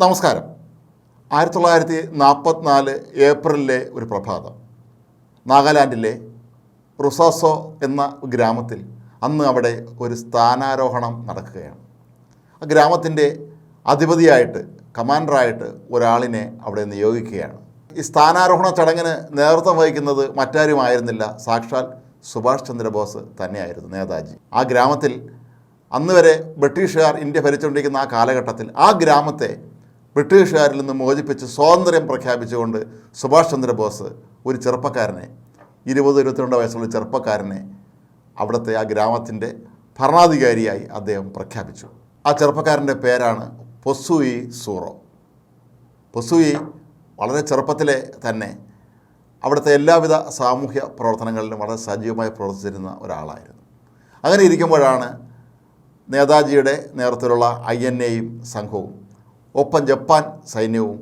നമസ്കാരം. ആയിരത്തി തൊള്ളായിരത്തി നാൽപ്പത്തിനാല് ഏപ്രിലിലെ ഒരു പ്രഭാതം. നാഗാലാൻഡിലെ റുസാസോ എന്ന ഗ്രാമത്തിൽ അന്ന് അവിടെ ഒരു സ്ഥാനാരോഹണം നടക്കുകയാണ്. ആ ഗ്രാമത്തിന്റെ അധിപതിയായിട്ട് കമാൻഡറായിട്ട് ഒരാളിനെ അവിടെ നിയോഗിക്കുകയാണ്. ഈ സ്ഥാനാരോഹണ ചടങ്ങിന് നേതൃത്വം വഹിക്കുന്നത് മറ്റാരുമായിരുന്നില്ല സാക്ഷാൽ സുഭാഷ് ചന്ദ്രബോസ് തന്നെയായിരുന്നു നേതാജി. ആ ഗ്രാമത്തിൽ അന്ന് വരെ ബ്രിട്ടീഷുകാർ ഇന്ത്യ ഭരിച്ചുകൊണ്ടിരിക്കുന്ന ആ കാലഘട്ടത്തിൽ ആ ഗ്രാമത്തെ ബ്രിട്ടീഷുകാരിൽ നിന്ന് മോചിപ്പിച്ച് സ്വാതന്ത്ര്യം പ്രഖ്യാപിച്ചുകൊണ്ട് സുഭാഷ് ചന്ദ്രബോസ് ഒരു ചെറുപ്പക്കാരനെ ഇരുപത് ഇരുപത്തിരണ്ട് വയസ്സുള്ള ചെറുപ്പക്കാരനെ അവിടുത്തെ ആ ഗ്രാമത്തിന്റെ ഭരണാധികാരിയായി അദ്ദേഹം പ്രഖ്യാപിച്ചു. ആ ചെറുപ്പക്കാരന്റെ പേരാണ് പൊസൂയി സൂറോ. പൊസൂയി വളരെ ചെറുപ്പത്തിലെ തന്നെ അവിടുത്തെ എല്ലാവിധ സാമൂഹ്യ പ്രവർത്തനങ്ങളിലും വളരെ സജീവമായി പ്രവർത്തിച്ചിരുന്ന ഒരാളായിരുന്നു. അങ്ങനെ ഇരിക്കുമ്പോഴാണ് നേതാജിയുടെ നേതൃത്വത്തിലുള്ള ഐ എൻ എയും സംഘവും ഒപ്പം ജപ്പാൻ സൈന്യവും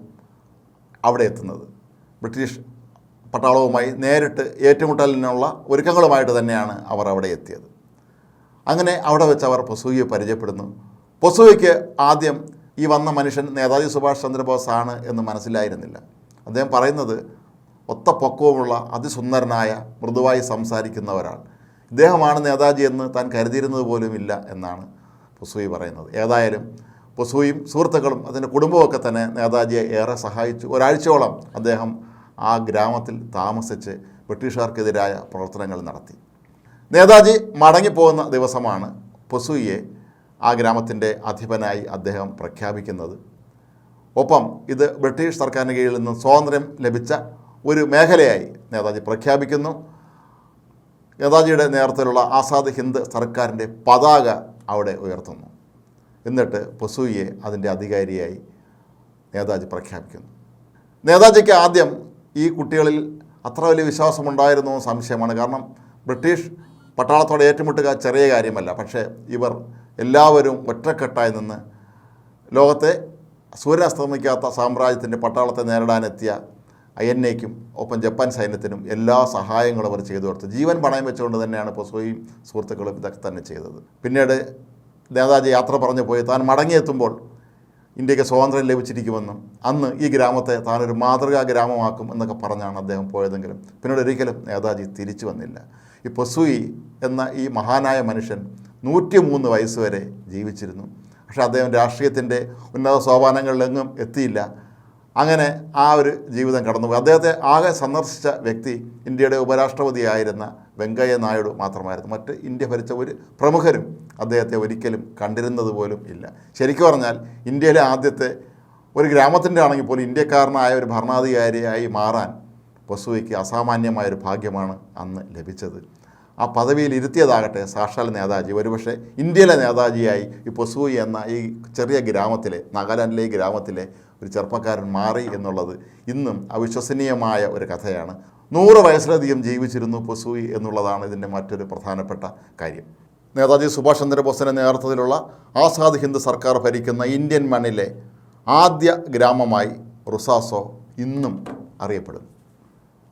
അവിടെ എത്തുന്നത്. ബ്രിട്ടീഷ് പട്ടാളവുമായി നേരിട്ട് ഏറ്റുമുട്ടലിനുള്ള ഒരുക്കങ്ങളുമായിട്ട് തന്നെയാണ് അവർ അവിടെ എത്തിയത്. അങ്ങനെ അവിടെ വെച്ച് അവർ പൊസുവിയെ പരിചയപ്പെടുന്നു. പൊസുവയ്ക്ക് ആദ്യം ഈ വന്ന മനുഷ്യൻ നേതാജി സുഭാഷ് ചന്ദ്രബോസ് ആണ് എന്ന് മനസ്സിലായിരുന്നില്ല. അദ്ദേഹം പറയുന്നത് ഒത്ത പൊക്കവുമുള്ള അതിസുന്ദരനായ മൃദുവായി സംസാരിക്കുന്ന ഒരാൾ ഇദ്ദേഹമാണ് നേതാജി എന്ന് താൻ കരുതിയിരുന്നത് പോലുമില്ല എന്നാണ് പൊസുവി പറയുന്നത്. ഏതായാലും പൊസൂയും സുഹൃത്തുക്കളും അതിന്റെ കുടുംബമൊക്കെ തന്നെ നേതാജിയെ ഏറെ സഹായിച്ചു. ഒരാഴ്ചയോളം അദ്ദേഹം ആ ഗ്രാമത്തിൽ താമസിച്ച് ബ്രിട്ടീഷുകാർക്കെതിരായ പ്രവർത്തനങ്ങൾ നടത്തി. നേതാജി മടങ്ങിപ്പോകുന്ന ദിവസമാണ് പൊസുയെ ആ ഗ്രാമത്തിന്റെ അധിപനായി അദ്ദേഹം പ്രഖ്യാപിക്കുന്നത്. ഒപ്പം ഇത് ബ്രിട്ടീഷ് സർക്കാരിന് കീഴിൽ നിന്ന് സ്വാതന്ത്ര്യം ലഭിച്ച ഒരു മേഖലയായി നേതാജി പ്രഖ്യാപിക്കുന്നു. നേതാജിയുടെ നേതൃത്വത്തിലുള്ള ആസാദ് ഹിന്ദ് സർക്കാരിന്റെ പതാക അവിടെ ഉയർത്തുന്നു. എന്നിട്ട് പൊസൂയെ അതിന്റെ അധികാരിയായി നേതാജി പ്രഖ്യാപിക്കുന്നു. നേതാജിക്ക് ആദ്യം ഈ കുട്ടികളിൽ അത്ര വലിയ വിശ്വാസമുണ്ടായിരുന്നു സംശയമാണ്. കാരണം ബ്രിട്ടീഷ് പട്ടാളത്തോടെ ഏറ്റുമുട്ടുക ചെറിയ കാര്യമല്ല. പക്ഷേ ഇവർ എല്ലാവരും ഒറ്റക്കെട്ടായി നിന്ന് ലോകത്തെ സൂര്യൻ അസ്തമിക്കാത്ത സാമ്രാജ്യത്തിന്റെ പട്ടാളത്തെ നേരിടാനെത്തിയ ഐ എൻ എക്കും ഒപ്പം ജപ്പാൻ സൈന്യത്തിനും എല്ലാ സഹായങ്ങളും അവർ ചെയ്തു കൊടുത്തു. ജീവൻ പണയം വെച്ചുകൊണ്ട് തന്നെയാണ് പൊസോയും സുഹൃത്തുക്കളും ഇതൊക്കെ തന്നെ ചെയ്തത്. പിന്നീട് നേതാജി യാത്ര പറഞ്ഞു പോയി. താൻ മടങ്ങിയെത്തുമ്പോൾ ഇന്ത്യയ്ക്ക് സ്വാതന്ത്ര്യം ലഭിച്ചിരിക്കുമെന്നും അന്ന് ഈ ഗ്രാമത്തെ താനൊരു മാതൃകാ ഗ്രാമമാക്കും എന്നൊക്കെ പറഞ്ഞാണ് അദ്ദേഹം പോയതെങ്കിലും പിന്നീട് ഒരിക്കലും നേതാജി തിരിച്ചു വന്നില്ല. ഈ പൊസൂയി എന്ന ഈ മഹാനായ മനുഷ്യൻ നൂറ്റി മൂന്ന് വയസ്സ് വരെ ജീവിച്ചിരുന്നു. പക്ഷേ അദ്ദേഹം രാഷ്ട്രീയത്തിന്റെ ഉന്നത സോപാനങ്ങളിലെങ്ങും എത്തിയില്ല. അങ്ങനെ ആ ഒരു ജീവിതം കടന്നുപോയി. അദ്ദേഹത്തെ ആകെ സന്ദർശിച്ച വ്യക്തി ഇന്ത്യയുടെ ഉപരാഷ്ട്രപതിയായിരുന്ന വെങ്കയ്യ നായിഡു മാത്രമായിരുന്നു. മറ്റ് ഇന്ത്യ ഭരിച്ച ഒരു പ്രമുഖരും അദ്ദേഹത്തെ ഒരിക്കലും കണ്ടിരുന്നത് പോലും ഇല്ല. ശരിക്കും പറഞ്ഞാൽ ഇന്ത്യയിലെ ആദ്യത്തെ ഒരു ഗ്രാമത്തിന്റെ ആണെങ്കിൽ പോലും ഇന്ത്യക്കാരനായ ഒരു ഭരണാധികാരിയായി മാറാൻ പൊസുവയ്ക്ക് അസാമാന്യമായൊരു ഭാഗ്യമാണ് അന്ന് ലഭിച്ചത്. ആ പദവിയിൽ ഇരുത്തിയതാകട്ടെ സാക്ഷാൽ നേതാജി. ഒരുപക്ഷെ ഇന്ത്യയിലെ നേതാജിയായി ഈ പൊസൂയി എന്ന ഈ ചെറിയ ഗ്രാമത്തിലെ നാഗാലാൻഡിലെ ഈ ഗ്രാമത്തിലെ ഒരു ചെറുപ്പക്കാരൻ മാറി എന്നുള്ളത് ഇന്നും അവിശ്വസനീയമായ ഒരു കഥയാണ്. നൂറ് വയസ്സിലധികം ജീവിച്ചിരുന്നു പൊസൂയി എന്നുള്ളതാണ് ഇതിന്റെ മറ്റൊരു പ്രധാനപ്പെട്ട കാര്യം. നേതാജി സുഭാഷ് ചന്ദ്രബോസിന്റെ നേതൃത്വത്തിലുള്ള ആസാദ് ഹിന്ദ് സർക്കാർ ഭരിക്കുന്ന ഇന്ത്യൻ മണ്ണിലെ ആദ്യ ഗ്രാമമായി റുസാസോ ഇന്നും അറിയപ്പെടുന്നു.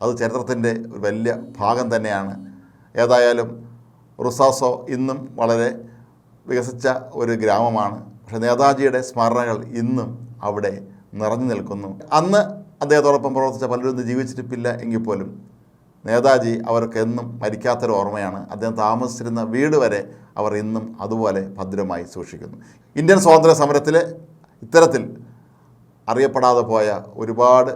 അത് ചരിത്രത്തിന്റെ ഒരു വലിയ ഭാഗം തന്നെയാണ്. ഏതായാലും റുസാസോ ഇന്നും വളരെ വികസിച്ച ഒരു ഗ്രാമമാണ്. പക്ഷേ നേതാജിയുടെ സ്മരണകൾ ഇന്നും അവിടെ നിറഞ്ഞു നിൽക്കുന്നു. അന്ന് അദ്ദേഹത്തോടൊപ്പം പ്രവർത്തിച്ച പലരും ജീവിച്ചിട്ടില്ല എങ്കിൽ പോലും നേതാജി അവർക്ക് എന്നും മരിക്കാത്തൊരു ഓർമ്മയാണ്. അദ്ദേഹം താമസിച്ചിരുന്ന വീട് വരെ അവർ ഇന്നും അതുപോലെ ഭദ്രമായി സൂക്ഷിക്കുന്നു. ഇന്ത്യൻ സ്വാതന്ത്ര്യ സമരത്തിൽ ഇത്തരത്തിൽ അറിയപ്പെടാതെ പോയ ഒരുപാട്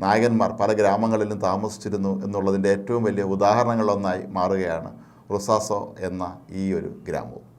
നായകന്മാർ പല ഗ്രാമങ്ങളിലും താമസിച്ചിരുന്നു എന്നുള്ളതിന്റെ ഏറ്റവും വലിയ ഉദാഹരണങ്ങളൊന്നായി മാറുകയാണ് റുസാസോ എന്ന ഈ ഒരു ഗ്രാമവും.